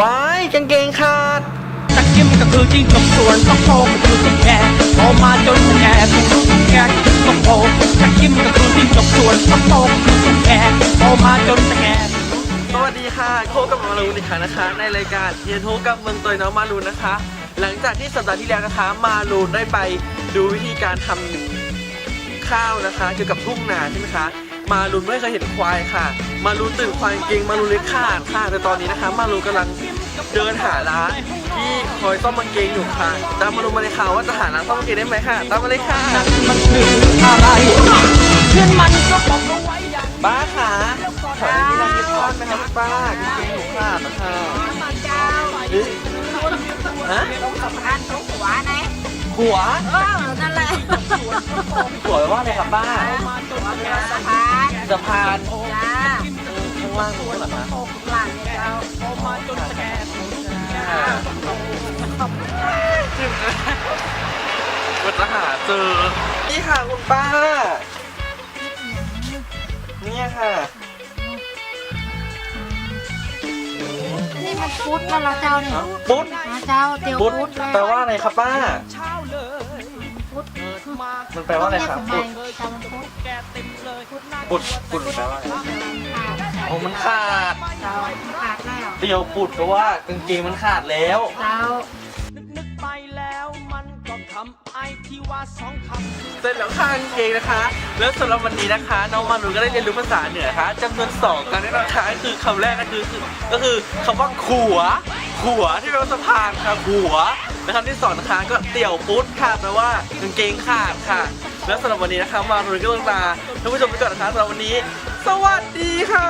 ว้ายกางเกงขาดตะกิมก็คือจิ้งจกส่วนต้องโผล่ก็คือตุ๊กแกโตมาจนแก่ถูกตุ๊กแกต้องโผล่ตะกิมก็คือจิ้งจกส่วนต้องโผล่ก็คือตุ๊กแกโตมาจนแก่สวัสดีค่ะโคกับมารูนอีกครั้งนะคะ ในรายการเฮียโทกับเมืองตัวน้องมารูนนะคะ หลังจากที่สัปดาห์ที่แล้วนะคะ มารูนได้ไปดูวิธีการทำข้าวนะคะ เกี่ยวกับทุ่งนาใช่ไหมคะ มารูนไม่เคยเห็นควายค่ะ มารูนตื่นควายเก่งมารูนเลยขาดค่ะแต่ตอนนี้นะคะ มารูนกำลังเดินหาร้านที่คอยซ่อมกางเกงอยู่ค่ะตามมารูนมาเลยค่ะว่าจะหาร้านซ่อมกางเกงได้ไหมค่ะตามมาเลยค่ะนั่นมันคืออะไรเพื่อนมันก็บอกเอาไว้อย่างป้าค่ะขอที่นั่งกินทอดไหมคะคุณป้ากางเกงหนูขาดนะคะเจ้าหรือฮะตรงสะพานตรงหัวนะหัวเออนั่นแหละหัวแปลว่าอะไรครับป้าสะพาน สะพานจ้าข้างล่างนู้นเหรอคะหลังเนี่ยเจ้ามันจะหาเจอ นี่ค่ะคุณป้า เนี่ยค่ะ นี่มันพุทธแล้วเหรอเจ้าเนี่ยปุ๊ดนะเจ้าเตียวปุ๊ดพุทธเลยแปลว่าอะไรครับป้าเช้าเลย พุทธมันแปลว่าอะไรครับต้ปุ๊องดเรียกทำไมเจ้ามันพุทธแกเต็มเลยคุณนั่งปุ๊ดปุ๊ดแปลว่าอะไรขาดโอ้มันขาดเจ้าขาดแล้วเตียวปุดเพราะว่ากางเกงมันขาดแล้วเจ้านึกนึกไปแล้วมันก็ทำไอที่ว่าสองคำเสร็จแล้วค่ะกางเกงนะคะ แล้วสำหรับวันนี้นะคะน้องมานูก็ได้เรียนรู้ภาษาเหนือนะคะจำนวนสองครั้งด้วยนะคะคือคำแรกก็คือคือก็คือคำว่าขัวขัวที่แปลว่าสะพานค่ะขัว และคำที่สองนะคะก็เตี่ยวปุ๊ดค่ะแปลว่ากางเกงขาดค่ะ แล้วสำหรับวันนี้นะคะมานูก็ต้องลาท่านผู้ชมไปก่อนนะคะสำหรับวันนี้ สวัสดีค่ะ